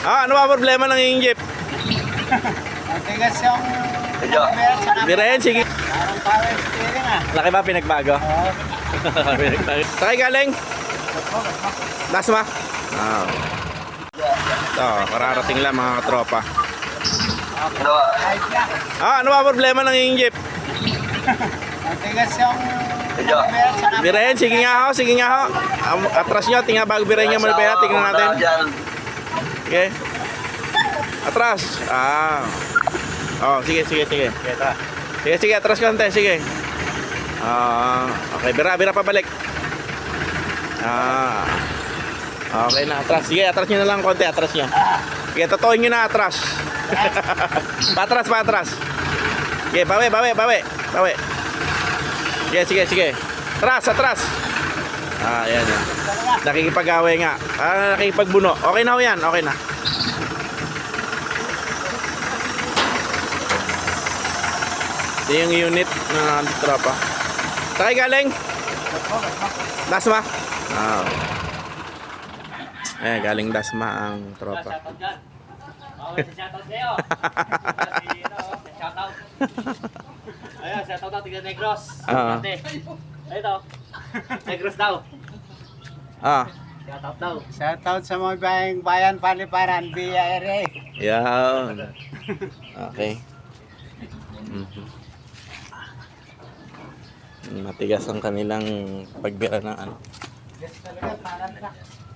Ah, ano ba problema ng iyong jeep? Matigas yung Medyo. Biren, sige. Parang power steering ah. Laki ba pinagbago? Oo. pinagbago. Sakay galing? Dasma? Ah. Ito, kararating lang mga katropa. Ano ba? Ah, ano ba problema ng iyong jeep? Matigas yung Medyo. Biren, sige nga ho, sige nga ho. Atras nyo, tingnan bago biren nyo malipera, tingnan natin. Dyan. Okay. Atras. Ah. Oh, sige, sige, sige. Sige, sige, atras konti, sige. Ah, okay, bira, bira pabalik. Ah. Okay na, atras. Sige, atras nyo na lang konti, atras nyo. Sige, totoin nyo na atras. patras, patras. Sige, bawi, bawi, bawi. Bawi. Sige, sige, sige. Atras, atras. Ah, yan, yan. Nakikipag-away nga. Ah, nakikipagbuno. Okay na ho yan, okay na. Ito yung unit ng tropa. Sakay galing? Dasma? Ah. Eh, galing Dasma ang tropa. Shoutout kayo. Shoutout. Natin kay Negros. Ah. Ate. Ito. Negros daw. Ah, Shoutout daw. Shoutout sa mga bayan, bayan paliparan, BIRA. yan. Okay. Mhm. Matigas ang kanilang pagbira ng ano.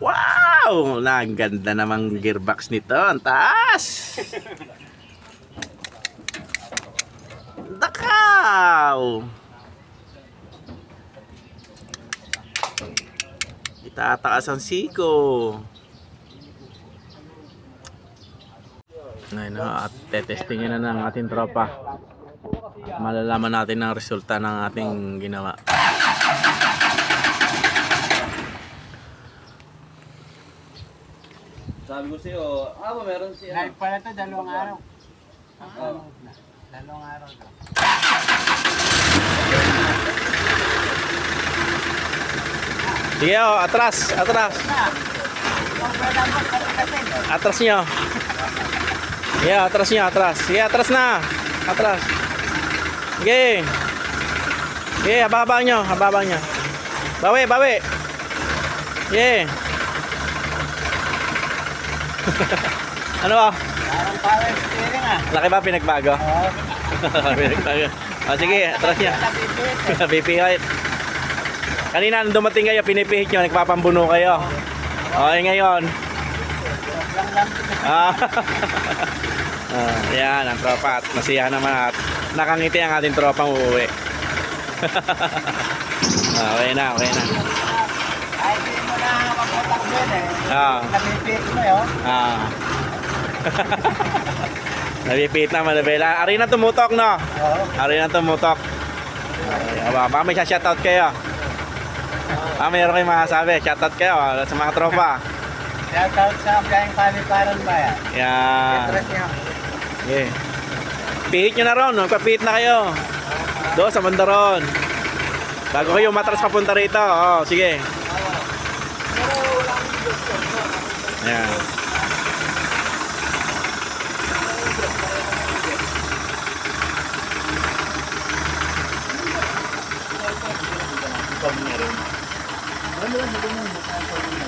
Wow! Ang ganda namang gearbox nito. Ang taas! Dakaw! Itataas ang siko. Ngayon na, at tetestingin na ng ating tropa. Malalaman natin ang resulta ng ating ginawa. Sabi ko sa'yo, ah, ba meron siya. Live pala to, dalawang araw. Ano? Dalawang araw to. Sige oh, atras, atras. Atras nyo. Yeah, atras nyo, atras. Sige, atras na. Atras. Sige. Sige, hababa nyo, hababa nyo. Bawi, bawi. Sige. ano ba? Parang power steering ah. Laki ba pinagbago? Oo. pinagbago. O sige, atras nyo. Napipit eh. Kanina nung dumating kayo, pinipihit nyo, nagpapambuno kayo. Okay, ngayon. Ah. ah, yan, ang tropa at naman at nakangiti ang ating tropang uuwi. Ah, okay na, okay na. Ay, hindi mo na magpatakbo eh. Ah. Napipit mo yun. Ah. Nabipit na, manabela. Ari na tumutok, no? Oo. Ari na tumutok. Ay, aba, may shoutout kayo ah, mayroon kayong masasabi. Shoutout kayo ah, sa mga tropa. Shoutout sa Flying Family Paran Bayan. Yan. Address niyo. Okay. Pihit nyo na ron. Magpapihit na kayo. Doon sa Mandaron. Bago kayo matras papunta rito. Oh, sige. Yan. Kami. 그런믿음을묘사 하.